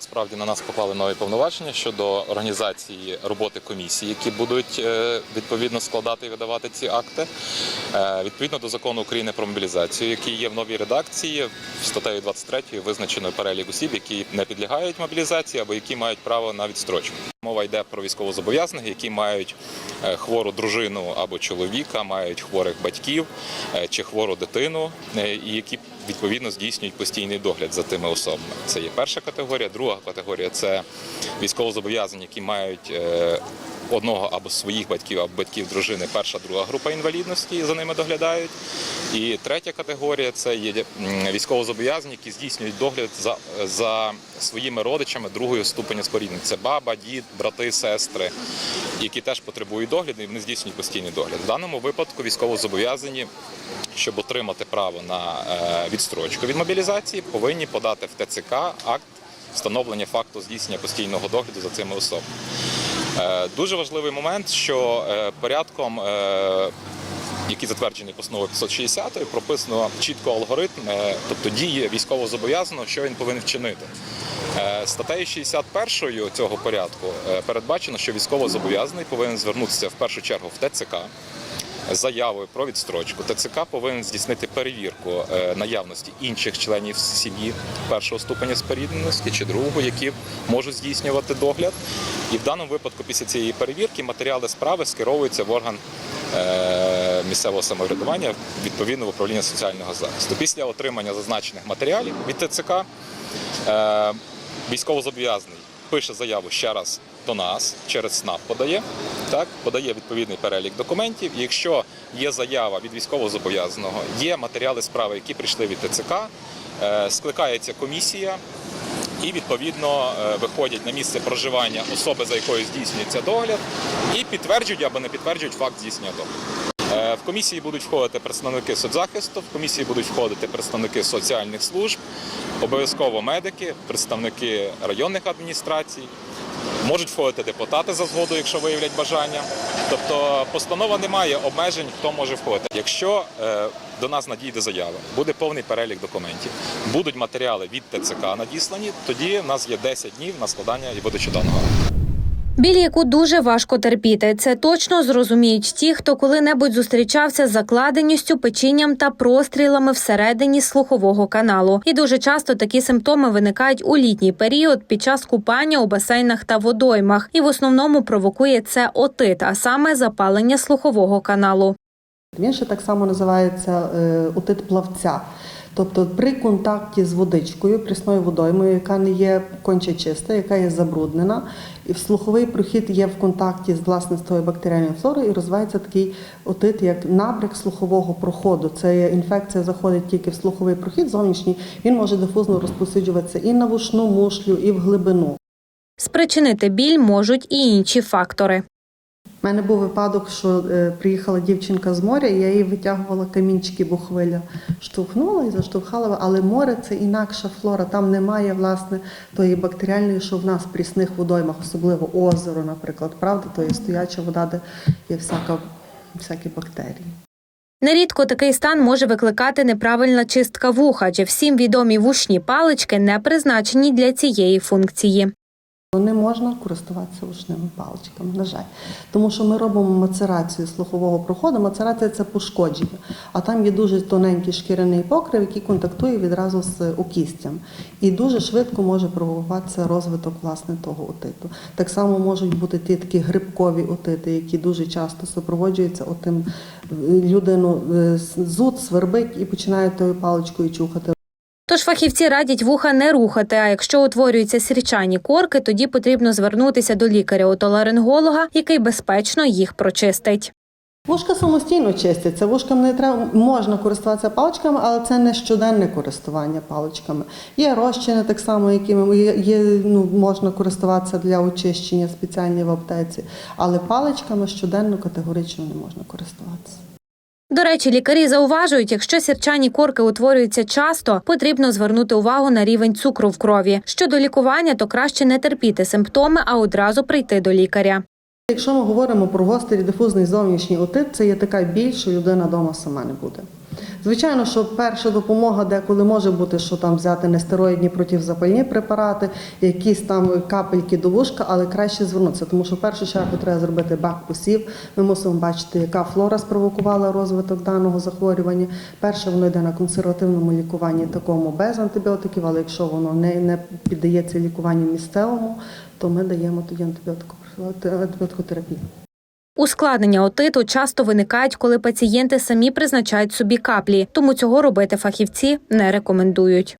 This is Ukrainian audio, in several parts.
Справді на нас поклали нові повноваження щодо організації роботи комісії, які будуть е, відповідно складати і видавати ці акти. Е, Відповідно до закону України про мобілізацію, який є в новій редакції, статтею 23 визначено перелік осіб, які не підлягають мобілізації або які мають право на відстрочку. Мова йде про військовозобов'язаних, які мають е, хвору дружину або чоловіка, мають хворих батьків е, чи хвору дитину, е, і які відповідно здійснюють постійний догляд за тими особами. Це є перша категорія. Друга категорія це військовозобов'язані, які мають одного або своїх батьків, або батьків дружини, перша, друга група інвалідності, за ними доглядають. І третя категорія це є військовозобов'язані, які здійснюють догляд за, за своїми родичами другої ступеня споріднення. Це баба, дід, брати, сестри, які теж потребують догляду, і вони здійснюють постійний догляд. В даному випадку військовозобов'язані, щоб отримати право на е, відстрочку від мобілізації, повинні подати в ТЦК акт встановлення факту здійснення постійного догляду за цими особами. Е, Дуже важливий момент, що е, порядком, Які який затверджений постановою 560, прописано чітко алгоритм, е, тобто дії військовозобов'язаного, що він повинен вчинити. Е, Статтею 61 цього порядку е, передбачено, що військово зобов'язаний повинен звернутися в першу чергу в ТЦК заявою про відстрочку. ТЦК повинен здійснити перевірку е, наявності інших членів сім'ї першого ступеня спорідненості чи другого, які можуть здійснювати догляд. І в даному випадку, після цієї перевірки, матеріали справи скеровуються в орган е, місцевого самоврядування відповідно в управління соціального захисту. Після отримання зазначених матеріалів від ТЦК е, військовозобов'язаний пише заяву ще раз до нас, через СНАП подає, так, подає відповідний перелік документів. І якщо є заява від військовозобов'язаного, є матеріали справи, які прийшли від ТЦК, е, скликається комісія. І відповідно е, виходять на місце проживання особи, за якою здійснюється догляд, і підтверджують або не підтверджують факт здійснення догляду. Е, В комісії будуть входити представники соцзахисту, в комісії будуть входити представники соціальних служб, обов'язково медики, представники районних адміністрацій. Можуть входити депутати за згоду, якщо виявлять бажання. Тобто постанова не має обмежень, хто може входити. Якщо е, до нас надійде заява, буде повний перелік документів, будуть матеріали від ТЦК надіслані, тоді в нас є 10 днів на складання і видачу даного. Біль, яку дуже важко терпіти. Це точно зрозуміють ті, хто коли-небудь зустрічався з закладеністю, печінням та прострілами всередині слухового каналу. І дуже часто такі симптоми виникають у літній період під час купання у басейнах та водоймах. І в основному провокує це отит, а саме запалення слухового каналу. Він ще так само називається е, отит плавця. Тобто при контакті з водичкою, прісною водоймою, яка не є конче чиста, яка є забруднена, і в слуховий прохід є в контакті з тою бактеріальною флорою, і розвивається такий отит, як набряк слухового проходу. Це інфекція заходить тільки в слуховий прохід зовнішній. Він може дифузно розповсюджуватися і на вушну мушлю, і в глибину. Спричинити біль можуть і інші фактори. У мене був випадок, що е, приїхала дівчинка з моря, і я їй витягувала камінчики, бо хвиля штовхнула і заштовхала. Але море це інакша флора. Там немає власне тої бактеріальної, що в нас в прісних водоймах, особливо озеро, наприклад, правда, то є стояча вода, де є всяка, всякі бактерії. Нерідко такий стан може викликати неправильна чистка вуха, адже всім відомі вушні палички не призначені для цієї функції. Не можна користуватися ушними паличками, на жаль. Тому що ми робимо мацерацію слухового проходу. Мацерація це пошкодження. А там є дуже тоненький шкіряний покрив, який контактує відразу з окістям. І дуже швидко може провокуватися розвиток власне того отиту. Так само можуть бути ті такі грибкові отити, які дуже часто супроводжуються отим е, людину е, зуд, свербить і починає тою паличкою чухати. Тож фахівці радять вуха не рухати. А якщо утворюються сірчані корки, тоді потрібно звернутися до лікаря-отоларинголога, який безпечно їх прочистить. Вушка самостійно чистяться. Вушкам не треба можна користуватися паличками, але це не щоденне користування паличками. Є розчини так само, якими є, ну, можна користуватися для очищення спеціальні в аптеці, але паличками щоденно категорично не можна користуватися. До речі, лікарі зауважують, якщо сірчані корки утворюються часто, потрібно звернути увагу на рівень цукру в крові. Щодо лікування, то краще не терпіти симптоми, а одразу прийти до лікаря. Якщо ми говоримо про гострий дифузний зовнішній отит, це є така більш людина вдома сама не буде. Звичайно, що перша допомога деколи може бути, що там взяти нестероїдні протизапальні препарати, якісь там капельки до вушка, але краще звернутися, тому що в першу чергу треба зробити бак посів. Ми мусимо бачити, яка флора спровокувала розвиток даного захворювання. Перше воно йде на консервативному лікуванні такому без антибіотиків, але якщо воно не, не піддається лікуванню місцевому, то ми даємо тоді антибіотикотерапію. Ускладнення отиту часто виникають, коли пацієнти самі призначають собі каплі, тому цього робити фахівці не рекомендують.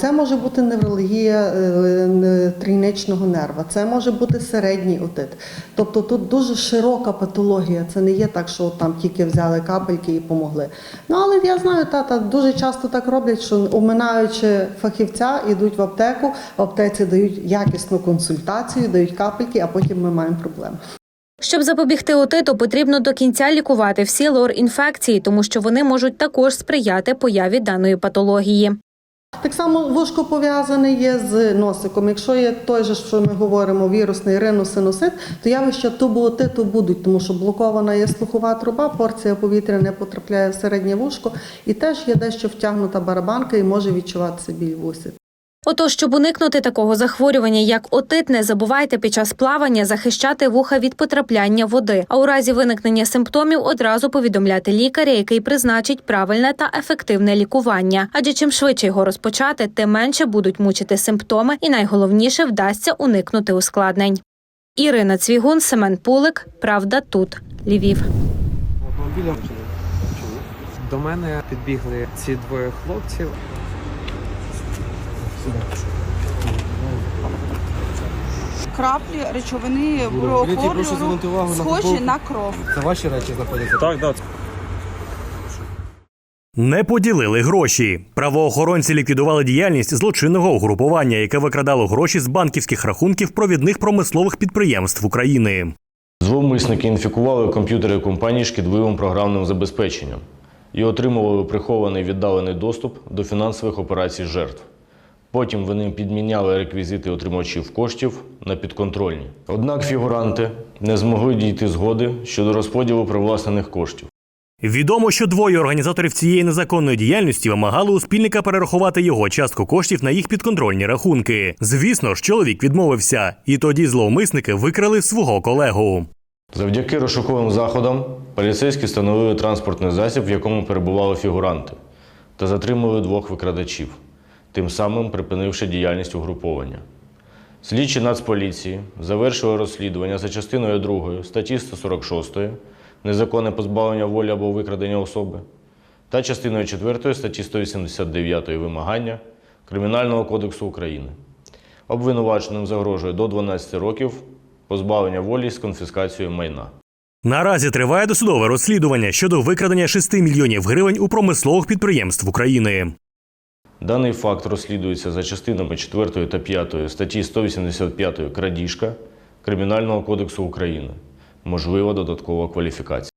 Це може бути неврологія е, е, трійничного нерва, це може бути середній отит. Тобто тут дуже широка патологія. Це не є так, що там тільки взяли капельки і помогли. Ну але я знаю, тата дуже часто так роблять, що оминаючи фахівця, йдуть в аптеку, в аптеці дають якісну консультацію, дають капельки, а потім ми маємо проблеми. Щоб запобігти отиту, потрібно до кінця лікувати всі лор-інфекції, тому що вони можуть також сприяти появі даної патології. Так само вушко пов'язане є з носиком. Якщо є той же, що ми говоримо, вірусний риносинусит, то явища тубоотиту будуть, тому що блокована є слухова труба, порція повітря не потрапляє в середнє вушко, і теж є дещо втягнута барабанка і може відчуватися біль в усі. Отож, щоб уникнути такого захворювання, як отит, не забувайте під час плавання захищати вуха від потрапляння води, а у разі виникнення симптомів одразу повідомляти лікаря, який призначить правильне та ефективне лікування. Адже чим швидше його розпочати, тим менше будуть мучити симптоми, і найголовніше вдасться уникнути ускладнень. Ірина Цвігун, Семен Пулик. Правда, тут Львів. До мене підбігли ці двоє хлопців. Краплі речовини на схожі на кров. Це ваші речі знаходяться? Так, так. Не поділили гроші. Правоохоронці ліквідували діяльність злочинного угрупування, яке викрадало гроші з банківських рахунків провідних промислових підприємств України. Зловмисники інфікували комп'ютери компанії шкідливим програмним забезпеченням і отримували прихований віддалений доступ до фінансових операцій жертв. Потім вони підміняли реквізити отримувачів коштів на підконтрольні. Однак фігуранти не змогли дійти згоди щодо розподілу привласнених коштів. Відомо, що двоє організаторів цієї незаконної діяльності вимагали у спільника перерахувати його частку коштів на їх підконтрольні рахунки. Звісно ж, чоловік відмовився, і тоді зловмисники викрали свого колегу. Завдяки розшуковим заходам поліцейські встановили транспортний засіб, в якому перебували фігуранти, та затримали двох викрадачів, тим самим припинивши діяльність угруповання. Слідчі Нацполіції завершили розслідування за частиною 2 статті 146 незаконне позбавлення волі або викрадення особи та частиною 4 статті 189 вимагання Кримінального кодексу України. Обвинуваченим загрожує до 12 років позбавлення волі з конфіскацією майна. Наразі триває досудове розслідування щодо викрадення 6 мільйонів гривень у промислових підприємств України. Даний факт розслідується за частинами 4 та 5 статті 185 крадіжка Кримінального кодексу України. Можлива додаткова кваліфікація.